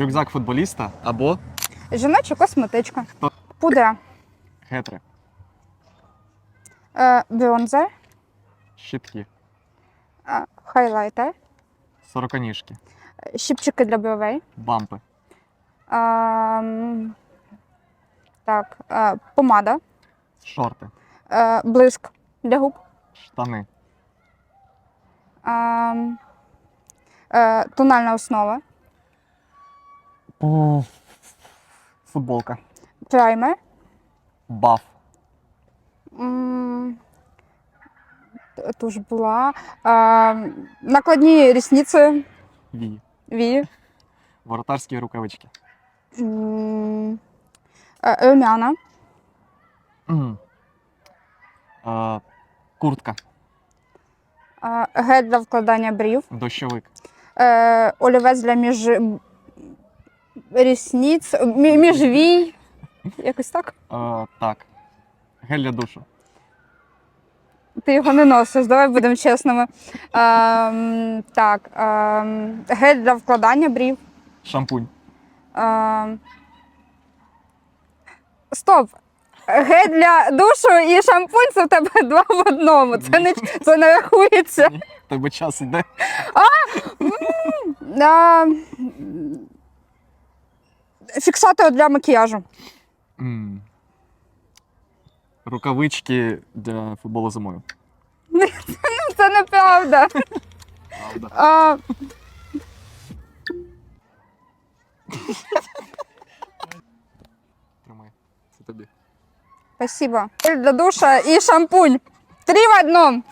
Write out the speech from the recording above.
Рюкзак футболіста або Жіноча косметичка. Хто? Пудра. гетри, Е, бронзер. щитки, Е, хайлайтер. сороконіжки, е, Щіпчики для бровей. бампи, Ем, так, е, помада. шорти, Е, блиск для губ. штани, Ем, е, тональна основа. Футболка, Праймер. баф, М, т- Туж була. Ем, накладні рісниці. вії, Вії. воротарські рукавички, М, е, Румяна. Е, куртка, Гель для вкладання брів. дощовик, Е, олівець для між рісниць, мі- міжвій. Якось так. е, так, гель для душу, Ти його не носиш, давай будемо чесними. Ем, так, ем, гель для вкладання брів. шампунь, Ем, стоп! Гель для душу і шампунь це в тебе два в одному. Це не, це не рахується. Тебе час іде. А, фіксатор для макіяжу. М. Рукавички для футболу зимою. Це неправда. Правда. А, Тримай. Це тобі. спасибо. Гель для душа і шампунь. Три в одному.